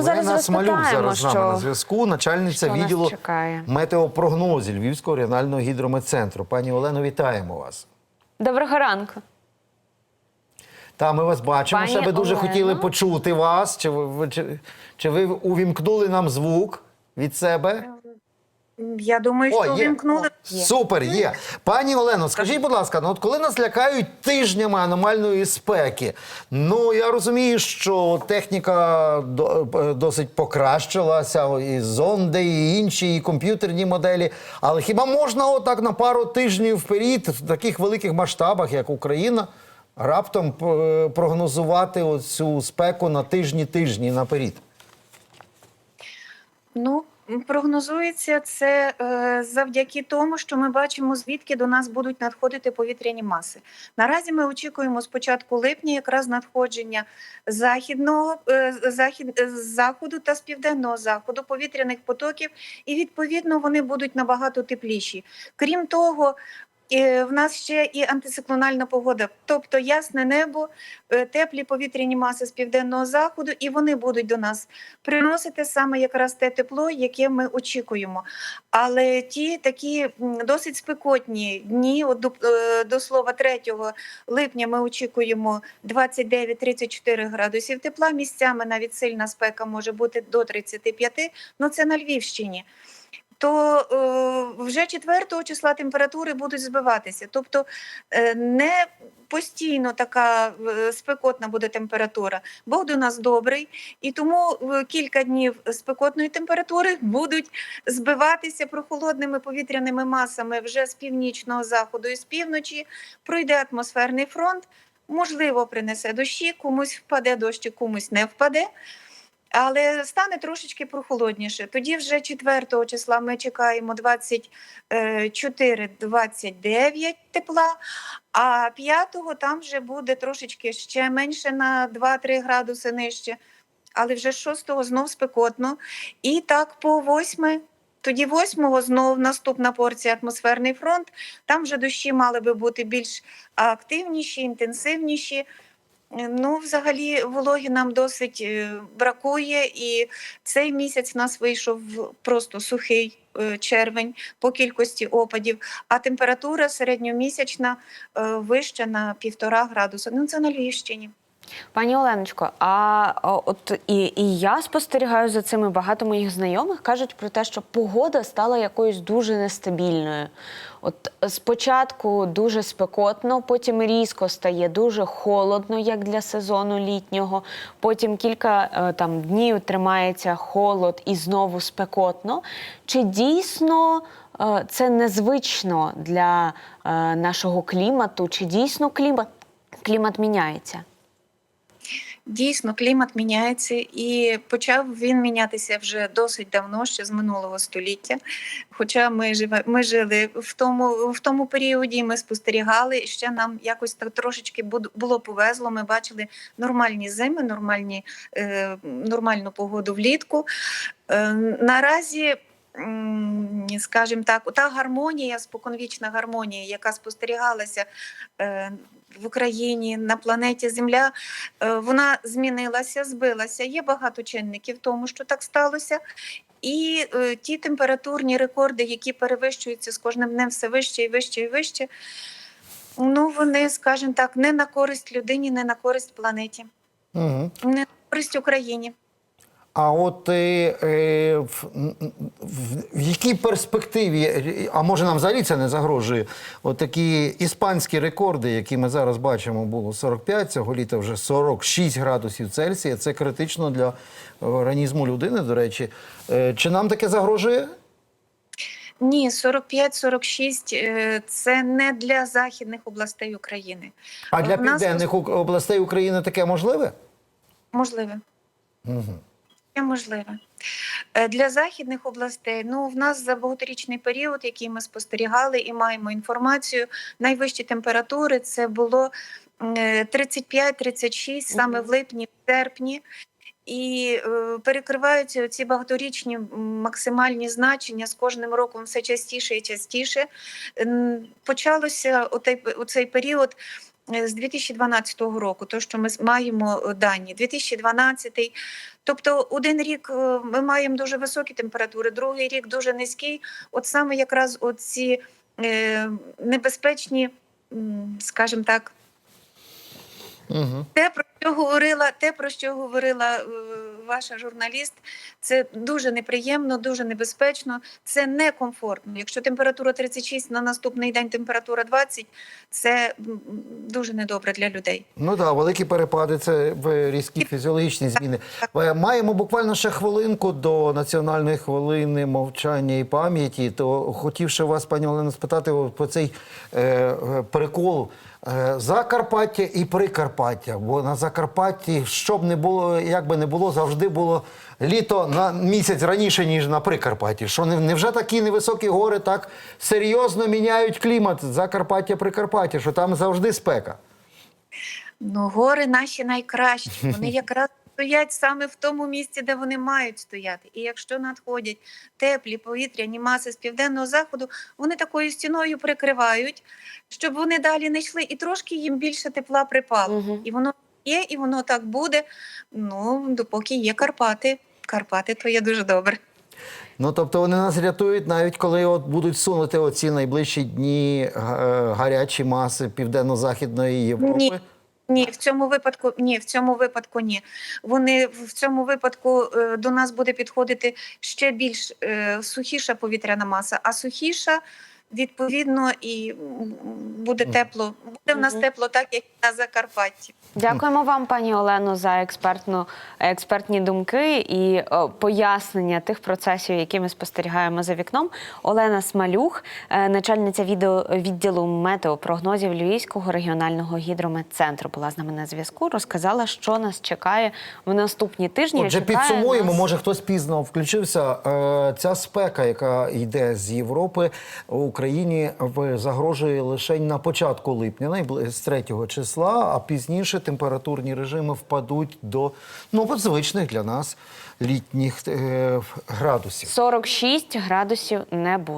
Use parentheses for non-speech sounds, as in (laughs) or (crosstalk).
Олена зараз Смалюк зараз з нами на зв'язку, начальниця що відділу метеопрогнозів Львівського регіонального гідрометцентру. Пані Олено, вітаємо вас. Доброго ранку. Та ми вас бачимо. Пані Ще би дуже хотіли почути вас. Чи ви- чи, чи ви увімкнули нам звук від себе? Я думаю, що О, є. вимкнули. Супер, є. Пані Олено, скажіть, будь ласка, ну от коли нас лякають тижнями аномальної спеки, ну я розумію, що техніка до- е, досить покращилася, і зонди, і інші, і комп'ютерні моделі. Але хіба можна отак на пару тижнів вперед, в таких великих масштабах, як Україна, раптом е, прогнозувати оцю спеку на тижні-тижні наперед? Ну, прогнозується це е, завдяки тому, що ми бачимо, звідки до нас будуть надходити повітряні маси. Наразі ми очікуємо з початку липня якраз надходження західного е, захід, е, заходу та з південного заходу повітряних потоків, і відповідно вони будуть набагато тепліші. Крім того. Е, В нас ще і антициклональна погода, тобто ясне небо, е, теплі повітряні маси з південного заходу, і вони будуть до нас приносити саме якраз те тепло, яке ми очікуємо. Але ті такі досить спекотні дні, от до, е, до слова 3 липня ми очікуємо 29-34 градусів тепла. Місцями навіть сильна спека може бути до 35, ну це на Львівщині. То е, вже 4 числа температури будуть збиватися. Тобто е, не постійно така е, спекотна буде температура. Бог до нас добрий, і тому кілька днів спекотної температури будуть збиватися прохолодними повітряними масами вже з північного заходу і з півночі. Пройде атмосферний фронт, можливо, принесе дощі, комусь впаде дощ, комусь не впаде. Але стане трошечки прохолодніше. Тоді вже 4 числа ми чекаємо 24-29 тепла, а 5-го там вже буде трошечки ще менше на 2-3 градуси нижче. Але вже 6-го знов спекотно. І так по 8 тоді 8-го знов наступна порція атмосферний фронт. Там вже дощі мали би бути більш активніші, інтенсивніші. Ну, взагалі, вологі нам досить е, бракує, і цей місяць у нас вийшов просто сухий е, червень по кількості опадів, а температура середньомісячна е, вища на півтора градуса. Ну, це на Львівщині. Пані Оленочко, а от і, і я спостерігаю за цим, і багато моїх знайомих кажуть про те, що погода стала якоюсь дуже нестабільною. От спочатку дуже спекотно, потім різко стає дуже холодно, як для сезону літнього. Потім кілька е, там днів тримається холод і знову спекотно. Чи дійсно е, це незвично для е, нашого клімату? Чи дійсно клімат, клімат міняється? Дійсно, клімат міняється, і почав він мінятися вже досить давно, ще з минулого століття. Хоча ми живе, ми жили в тому, в тому періоді, ми спостерігали, ще нам якось так трошечки було повезло. Ми бачили нормальні зими, нормальні, е, нормальну погоду влітку. Е, наразі. Скажімо так, та гармонія, споконвічна гармонія, яка спостерігалася е, в Україні на планеті Земля, е, вона змінилася, збилася. Є багато чинників в тому, що так сталося. І е, ті температурні рекорди, які перевищуються з кожним днем все вище і вище і вище, ну вони, скажімо так, не на користь людині, не на користь планеті, Угу. не на користь Україні. А от е, е, в, в, в якій перспективі, е, а може нам взагалі це не загрожує? От такі іспанські рекорди, які ми зараз бачимо, було 45, цього літа вже 46 градусів Цельсія. Це критично для організму людини, до речі. Е, чи нам таке загрожує? Ні, 45-46 е, це не для західних областей України. А для нас південних областей України таке можливе? Можливе. Угу. Це можливе. Е, Для західних областей, ну в нас за багаторічний період, який ми спостерігали і маємо інформацію, найвищі температури це було м, е, 35-36 саме в липні, в серпні. І е, перекриваються ці багаторічні максимальні значення з кожним роком все частіше і частіше. Почалося у цей період з 2012 року, то що ми маємо е, дані, 2012, тобто один рік е, ми маємо дуже високі температури, другий рік дуже низький. От саме якраз оці е, небезпечні, скажімо так, Угу. те, про що говорила, те, про що говорила е, ваша журналіст, це дуже неприємно, дуже небезпечно, це некомфортно. Якщо температура 36, на наступний день температура 20, це дуже недобре для людей. Ну так, великі перепади це різкі фізіологічні зміни. Е, Маємо буквально ще хвилинку до національної хвилини мовчання і пам'яті. То хотів ще вас, пані Олено, спитати про цей е, е, прикол. Е, Закарпаття і Прикарпаття. Бо на Закарпатті, щоб не було, як би не було, завжди було літо на місяць раніше, ніж на Прикарпатті. Що не- невже такі невисокі гори так серйозно міняють клімат Закарпаття Прикарпаття, що там завжди спека? Ну, гори наші найкращі. Вони якраз (laughs) стоять саме в тому місці, де вони мають стояти. І якщо надходять теплі повітряні маси з південного заходу, вони такою стіною прикривають, щоб вони далі не йшли, і трошки їм більше тепла припало. Мгм. І воно є, і воно так буде. Ну, допоки є Карпати. Карпати то є дуже добре. Ну, тобто вони нас рятують навіть коли от будуть сунути оці найближчі дні е, гарячі маси південно-західної Європи. Ні. Ні, в цьому випадку ні, в цьому випадку ні. Вони в цьому випадку е, до нас буде підходити ще більш е, сухіша повітряна маса, а сухіша відповідно і буде тепло. Буде в нас тепло, так як на Закарпатті. Дякуємо вам, пані Олено, за експертну експертні думки і о, пояснення тих процесів, які ми спостерігаємо за вікном. Олена Смалюх, е, начальниця відео відділу метеопрогнозів Львівського регіонального гідрометцентру, була з нами на зв'язку. Розказала, що нас чекає в наступні тижні. Отже, підсумуємо, нас- може хтось пізно включився. Е, Ця спека, яка йде з Європи, Україні в- загрожує лише на початку липня, найбли- з 3 числа, а пізніше температурні режими впадуть до ну, звичних для нас літніх е, градусів. 46 градусів не буде.